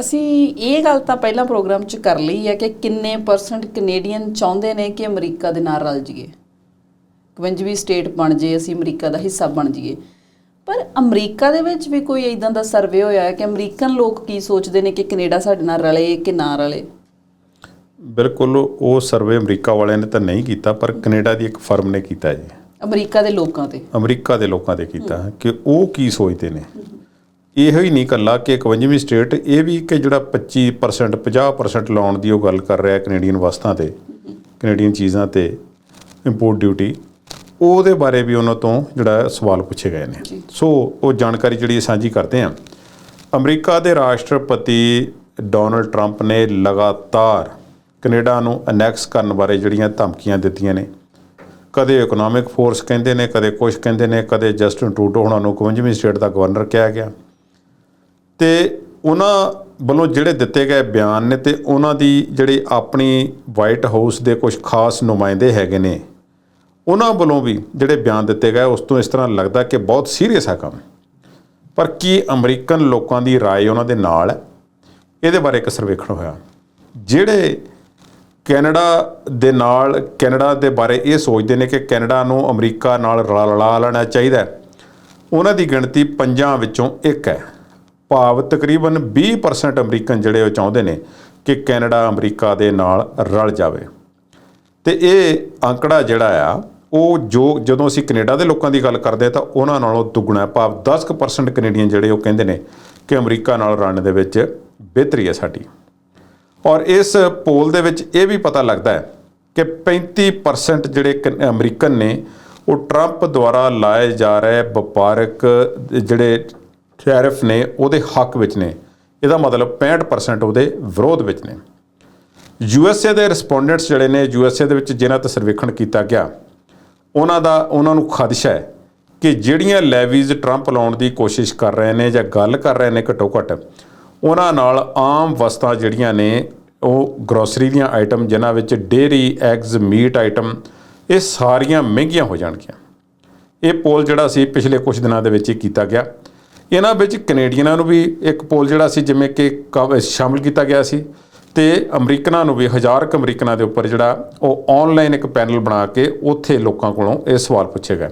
ਅਸੀਂ ਇਹ ਗੱਲ ਤਾਂ ਪਹਿਲਾਂ ਪ੍ਰੋਗਰਾਮ 'ਚ ਕਰ ਲਈ ਹੈ ਕਿ ਕਿੰਨੇ ਪਰਸੈਂਟ ਕੈਨੇਡੀਅਨ ਚਾਹੁੰਦੇ ਨੇ ਕਿ ਅਮਰੀਕਾ ਦੇ ਨਾਲ ਰਲ ਜਾਈਏ 51ਵੀਂ ਸਟੇਟ ਬਣ ਜੇ ਅਸੀਂ ਅਮਰੀਕਾ ਦਾ ਹਿੱਸਾ ਬਣ ਜਾਈਏ ਪਰ ਅਮਰੀਕਾ ਦੇ ਵਿੱਚ ਵੀ ਕੋਈ ਇਦਾਂ ਦਾ ਸਰਵੇ ਹੋਇਆ ਹੈ ਕਿ ਅਮਰੀਕਨ ਲੋਕ ਕੀ ਸੋਚਦੇ ਨੇ ਕਿ ਕੈਨੇਡਾ ਸਾਡੇ ਨਾਲ ਰਲੇ ਕਿ ਨਾ ਰਲੇ? ਬਿਲਕੁਲ ਉਹ ਸਰਵੇ ਅਮਰੀਕਾ ਵਾਲਿਆਂ ਨੇ ਤਾਂ ਨਹੀਂ ਕੀਤਾ ਪਰ ਕੈਨੇਡਾ ਦੀ ਇੱਕ ਫਰਮ ਨੇ ਕੀਤਾ ਜੀ। ਅਮਰੀਕਾ ਦੇ ਲੋਕਾਂ ਤੇ। ਅਮਰੀਕਾ ਦੇ ਲੋਕਾਂ ਦੇ ਕੀਤਾ ਕਿ ਉਹ ਕੀ ਸੋਚਦੇ ਨੇ? ਇਹੋ ਹੀ ਨਹੀਂ ਕੱਲਾ ਕਿ 51ਵੀਂ ਸਟੇਟ ਇਹ ਵੀ ਕਿ ਜਿਹੜਾ 25% 50% ਲਾਉਣ ਦੀ ਉਹ ਗੱਲ ਕਰ ਰਿਹਾ ਕੈਨੇਡੀਅਨ ਵਸਤਾਂ ਤੇ ਕੈਨੇਡੀਅਨ ਚੀਜ਼ਾਂ ਤੇ ਇੰਪੋਰਟ ਡਿਊਟੀ ਉਹਦੇ ਬਾਰੇ ਵੀ ਉਹਨਾਂ ਤੋਂ ਜਿਹੜਾ ਸਵਾਲ ਪੁੱਛੇ ਗਏ ਨੇ। ਸੋ ਉਹ ਜਾਣਕਾਰੀ ਜਿਹੜੀ ਸਾਂਝੀ ਕਰਦੇ ਹਾਂ ਅਮਰੀਕਾ ਦੇ ਰਾਸ਼ਟਰਪਤੀ ਡੋਨਲਡ ਟਰੰਪ ਨੇ ਲਗਾਤਾਰ ਕੈਨੇਡਾ ਨੂੰ ਅਨੈਕਸ ਕਰਨ ਬਾਰੇ ਜਿਹੜੀਆਂ ਧਮਕੀਆਂ ਦਿੱਤੀਆਂ ਨੇ। ਕਦੇ ਇਕਨੋਮਿਕ ਫੋਰਸ ਕਹਿੰਦੇ ਨੇ ਕਦੇ ਕੁਝ ਕਹਿੰਦੇ ਨੇ ਕਦੇ ਜਸਟਿਨ ਟਰੂਡੋ ਹੁਣਾਂ ਨੂੰ 51ਵੀਂ ਸਟੇਟ ਦਾ ਗਵਰਨਰ ਕਿਹਾ ਗਿਆ। ਤੇ ਉਹਨਾਂ ਵੱਲੋਂ ਜਿਹੜੇ ਦਿੱਤੇ ਗਏ ਬਿਆਨ ਨੇ ਤੇ ਉਹਨਾਂ ਦੀ ਜਿਹੜੀ ਆਪਣੀ ਵਾਈਟ ਹਾਊਸ ਦੇ ਕੁਝ ਖਾਸ ਨੁਮਾਇੰਦੇ ਹੈਗੇ ਨੇ ਉਹਨਾਂ ਵੱਲੋਂ ਵੀ ਜਿਹੜੇ ਬਿਆਨ ਦਿੱਤੇ ਗਏ ਉਸ ਤੋਂ ਇਸ ਤਰ੍ਹਾਂ ਲੱਗਦਾ ਕਿ ਬਹੁਤ ਸੀਰੀਅਸ ਹੈ ਕੰਮ ਪਰ ਕੀ ਅਮਰੀਕਨ ਲੋਕਾਂ ਦੀ رائے ਉਹਨਾਂ ਦੇ ਨਾਲ ਹੈ ਇਹਦੇ ਬਾਰੇ ਇੱਕ ਸਰਵੇਖਣ ਹੋਇਆ ਜਿਹੜੇ ਕੈਨੇਡਾ ਦੇ ਨਾਲ ਕੈਨੇਡਾ ਦੇ ਬਾਰੇ ਇਹ ਸੋਚਦੇ ਨੇ ਕਿ ਕੈਨੇਡਾ ਨੂੰ ਅਮਰੀਕਾ ਨਾਲ ਰਲਾ ਰਲਾ ਲੈਣਾ ਚਾਹੀਦਾ ਹੈ। ਉਹਨਾਂ ਦੀ ਗਿਣਤੀ ਪੰਜਾਂ ਵਿੱਚੋਂ ਇੱਕ ਹੈ ਭਾਵ ਤਕਰੀਬਨ 20% ਅਮਰੀਕਨ ਜਿਹੜੇ ਉਹ ਚਾਹੁੰਦੇ ਨੇ ਕਿ ਕੈਨੇਡਾ ਅਮਰੀਕਾ ਦੇ ਨਾਲ ਰਲ ਜਾਵੇ। ਤੇ ਇਹ ਅੰਕੜਾ ਜਿਹੜਾ ਆ ਉਹ ਜੋ ਜਦੋਂ ਅਸੀਂ ਕੈਨੇਡਾ ਦੇ ਲੋਕਾਂ ਦੀ ਗੱਲ ਕਰਦੇ ਹਾਂ ਤਾਂ ਉਹਨਾਂ ਨਾਲੋਂ ਦੁੱਗਣਾ ਹੈ, ਭਾਵ 10% ਕੈਨੇਡੀਅਨ ਜਿਹੜੇ ਉਹ ਕਹਿੰਦੇ ਨੇ ਕਿ ਅਮਰੀਕਾ ਨਾਲ ਰਲਣ ਦੇ ਵਿੱਚ ਬਿਹਤਰੀ ਹੈ ਸਾਡੀ। ਔਰ ਇਸ ਪੋਲ ਦੇ ਵਿੱਚ ਇਹ ਵੀ ਪਤਾ ਲੱਗਦਾ ਹੈ ਕਿ 35% ਜਿਹੜੇ ਕਨ- ਅਮਰੀਕਨ ਨੇ ਉਹ ਟਰੰਪ ਦੁਆਰਾ ਲਾਏ ਜਾ ਰਹੇ ਵਪਾਰਕ ਜਿਹੜੇ ਟੈਰਿਫ ਨੇ, ਉਹਦੇ ਹੱਕ ਵਿੱਚ ਨੇ। ਇਹਦਾ ਮਤਲਬ 65% ਉਹਦੇ ਵਿਰੋਧ ਵਿੱਚ ਨੇ। ਯੂਐਸਏ ਦੇ ਰਿਸਪੋਂਡੈਂਟਸ ਜਿਹੜੇ ਨੇ ਯੂਐਸਏ ਦੇ ਵਿੱਚ ਜਿਨ੍ਹਾਂ ਤੇ ਸਰਵੇਖਣ ਕੀਤਾ ਗਿਆ, ਉਹਨਾਂ ਦਾ, ਉਹਨਾਂ ਨੂੰ ਖਦਸ਼ਾ ਹੈ ਕਿ ਜਿਹੜੀਆਂ ਲੈਵੀਜ਼ ਟਰੰਪ ਲਾਉਣ ਦੀ ਕੋਸ਼ਿਸ਼ ਕਰ ਰਹੇ ਨੇ ਜਾਂ ਗੱਲ ਕਰ ਰਹੇ ਨੇ ਘੱਟੋ ਘੱਟ, ਉਹਨਾਂ ਨਾਲ ਆਮ ਵਸਤਾਂ ਜਿਹੜੀਆਂ ਨੇ, ਉਹ ਗਰੋਸਰੀ ਦੀਆਂ ਆਈਟਮ ਜਿਨ੍ਹਾਂ ਵਿੱਚ ਡੇਰੀ ਐਗਜ਼ ਮੀਟ ਆਈਟਮ ਇਹ ਸਾਰੀਆਂ ਮਹਿੰਗੀਆਂ ਹੋ ਜਾਣਗੀਆਂ। ਇਹ ਪੋਲ ਜਿਹੜਾ ਸੀ, ਪਿਛਲੇ ਕੁਝ ਦਿਨਾਂ ਦੇ ਵਿੱਚ ਹੀ ਕੀਤਾ ਗਿਆ। ਇਹਨਾਂ ਵਿੱਚ ਕੈਨੇਡੀਅਨਾਂ ਨੂੰ ਵੀ ਇੱਕ ਪੋਲ ਜਿਹੜਾ ਸੀ ਜਿਵੇਂ ਕਿ ਕ- ਸ਼ਾਮਿਲ ਕੀਤਾ ਗਿਆ ਸੀ ਤੇ ਅਮਰੀਕਨਾਂ ਨੂੰ ਵੀ ਹਜ਼ਾਰ ਕੁ ਅਮਰੀਕਨਾਂ ਦੇ ਉੱਪਰ ਜਿਹੜਾ ਉਹ ਆਨਲਾਈਨ ਇੱਕ ਪੈਨਲ ਬਣਾ ਕੇ ਉੱਥੇ ਲੋਕਾਂ ਕੋਲੋਂ ਇਹ ਸਵਾਲ ਪੁੱਛੇ ਗਏ।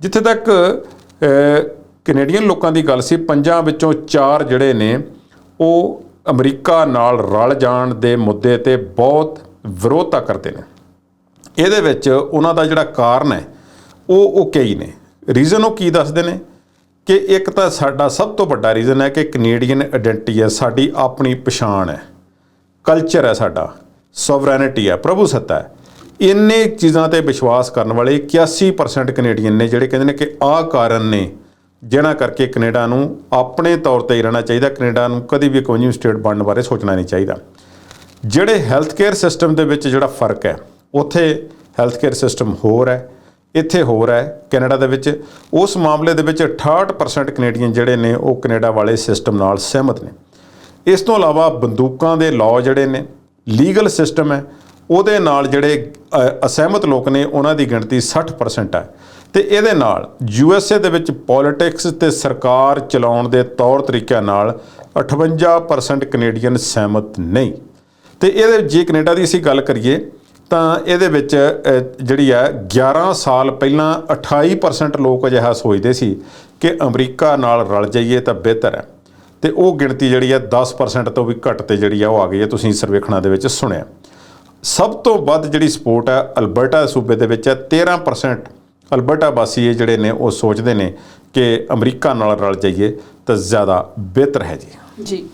ਜਿੱਥੇ ਤੱਕ ਅ, ਕੈਨੇਡੀਅਨ ਲੋਕਾਂ ਦੀ ਗੱਲ ਸੀ ਪੰਜਾਂ ਵਿੱਚੋਂ ਚਾਰ ਜਿਹੜੇ ਨੇ ਉਹ ਅਮਰੀਕਾ ਨਾਲ ਰਲ ਜਾਣ ਦੇ ਮੁੱਦੇ ਤੇ ਬਹੁਤ ਵਿਰੋਧਤਾ ਕਰਦੇ ਨੇ। ਇਹਦੇ ਵਿੱਚ ਉਹਨਾਂ ਦਾ ਜਿਹੜਾ ਕਾਰਨ ਹੈ ਉਹ ਉਹ ਕਈ ਨੇ। ਰੀਜ਼ਨ ਉਹ ਕੀ ਦੱਸਦੇ ਨੇ? ਕਿ ਇੱਕ ਤਾਂ ਸਾਡਾ ਸਭ ਤੋਂ ਵੱਡਾ ਰੀਜ਼ਨ ਹੈ ਕਿ ਕੈਨੇਡੀਅਨ ਆਇਡੈਂਟੀ ਹੈ, ਸਾਡੀ ਆਪਣੀ ਪਛਾਣ ਹੈ। ਕਲਚਰ ਹੈ ਸਾਡਾ ਸੋਵਰੈਨਿਟੀ ਹੈ ਪ੍ਰਭੂ ਸੱਤਾ ਹੈ। ਇੰਨੇ ਚੀਜ਼ਾਂ ਤੇ ਵਿਸ਼ਵਾਸ ਕਰਨ ਵਾਲੇ 81% ਕੈਨੇਡੀਅਨ ਨੇ ਜਿਹੜੇ ਕਹਿੰਦੇ ਨੇ ਕਿ ਆਹ ਕਾਰਨ ਨੇ, ਜਿਹਨਾਂ ਕਰਕੇ ਕੈਨੇਡਾ ਨੂੰ ਆਪਣੇ ਤੌਰ ਤੇ ਹੀ ਰਹਿਣਾ ਚਾਹੀਦਾ ਕੈਨੇਡਾ ਨੂੰ ਕਦੀ ਵੀ ਕੋਈ ਸਟੇਟ ਬਣਨ ਬਾਰੇ ਸੋਚਣਾ ਨਹੀਂ ਚਾਹੀਦਾ। ਜਿਹੜੇ ਹੈਲਥ ਕੇਅਰ ਸਿਸਟਮ ਦੇ ਵਿੱਚ ਜਿਹੜਾ ਫ਼ਰਕ ਹੈ, ਉੱਥੇ ਹੈਲਥ ਕੇਅਰ ਸਿਸਟਮ ਹੋਰ ਹੈ। ਇੱਥੇ ਹੋਰ ਹੈ, ਕੈਨੇਡਾ ਦੇ ਵਿੱਚ। ਉਸ ਮਾਮਲੇ ਦੇ ਵਿੱਚ 68% ਕੈਨੇਡੀਅਨ ਜਿਹੜੇ ਨੇ, ਉਹ ਕੈਨੇਡਾ ਵਾਲੇ ਸਿਸਟਮ ਨਾਲ ਸਹਿਮਤ ਨੇ। ਇਸ ਤੋਂ ਇਲਾਵਾ ਬੰਦੂਕਾਂ ਦੇ ਲਾਅ ਜਿਹੜੇ ਨੇ ਲੀਗਲ ਸਿਸਟਮ ਹੈ, ਉਹਦੇ ਨਾਲ ਜਿਹੜੇ ਅਸਹਿਮਤ ਲੋਕ ਨੇ, ਉਹਨਾਂ ਦੀ ਗਿਣਤੀ 60% ਹੈ। ਤੇ ਇਹਦੇ ਨਾਲ ਯੂ ਐੱਸ ਏ ਦੇ ਵਿੱਚ ਪੋਲਿਟਿਕਸ ਤੇ ਸਰਕਾਰ ਚਲਾਉਣ ਦੇ ਤੌਰ ਤਰੀਕਿਆਂ ਨਾਲ 58% ਕੈਨੇਡੀਅਨ ਸਹਿਮਤ ਨਹੀਂ। ਤੇ ਇਹਦੇ ਜੇ ਕੈਨੇਡਾ ਦੀ ਅਸੀਂ ਗੱਲ ਕਰੀਏ ਤਾਂ ਇਹਦੇ ਵਿੱਚ ਜਿਹੜੀ ਹੈ 11 ਸਾਲ ਪਹਿਲਾਂ 28% ਲੋਕ ਅਜਿਹਾ ਸੋਚਦੇ ਸੀ ਕਿ ਅਮਰੀਕਾ ਨਾਲ ਰਲ ਜਾਈਏ ਤਾਂ ਬਿਹਤਰ ਹੈ। ਤੇ ਉਹ ਗਿਣਤੀ ਜਿਹੜੀ ਹੈ 10% ਤੋਂ ਵੀ ਘੱਟ ਤੇ ਜਿਹੜੀ ਆ, ਉਹ ਆ ਗਈ ਹੈ, ਤੁਸੀਂ ਸਰਵੇਖਣਾਂ ਦੇ ਵਿੱਚ ਸੁਣਿਆ। ਸਭ ਤੋਂ ਵੱਧ ਜਿਹੜੀ ਸਪੋਰਟ ਹੈ, ਅਲਬਰਟਾ ਸੂਬੇ ਦੇ ਵਿੱਚ ਹੈ 13% ਅਲਬਰਟਾ ਵਾਸੀ ਇਹ ਜਿਹੜੇ ਨੇ, ਉਹ ਸੋਚਦੇ ਨੇ ਕਿ ਅਮਰੀਕਾ ਨਾਲ ਰਲ ਜਾਈਏ ਤਾਂ ਜ਼ਿਆਦਾ ਬਿਹਤਰ ਹੈ ਜੀ। ਜੀ।